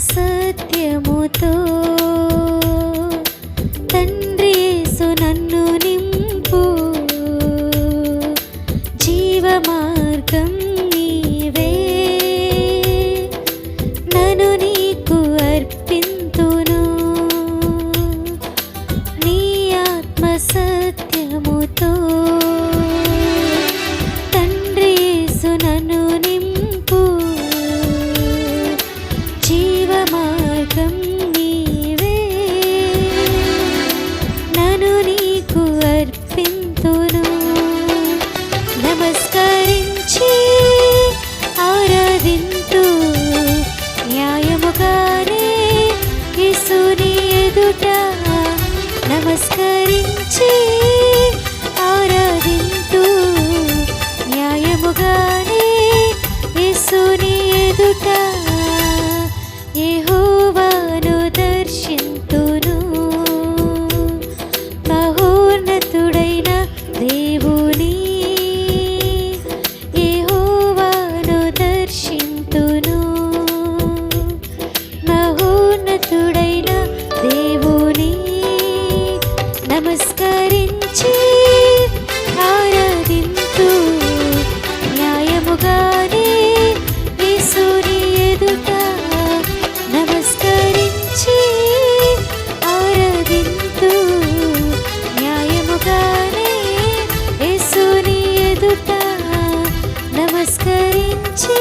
సత్యముతో తండ్రియేసు నన్ను నింపు. జీవ మార్గం నీవే. నన్ను నీకు ఆరాధింటూ న్యాయముగానే యేసుని ఎదుట స్వీకరించి ఆరాధింతు న్యాయముగానే యేసుని ఎదుట నమస్కరించి ఆరాధింతు న్యాయముగానే యేసుని ఎదుట నమస్కరించి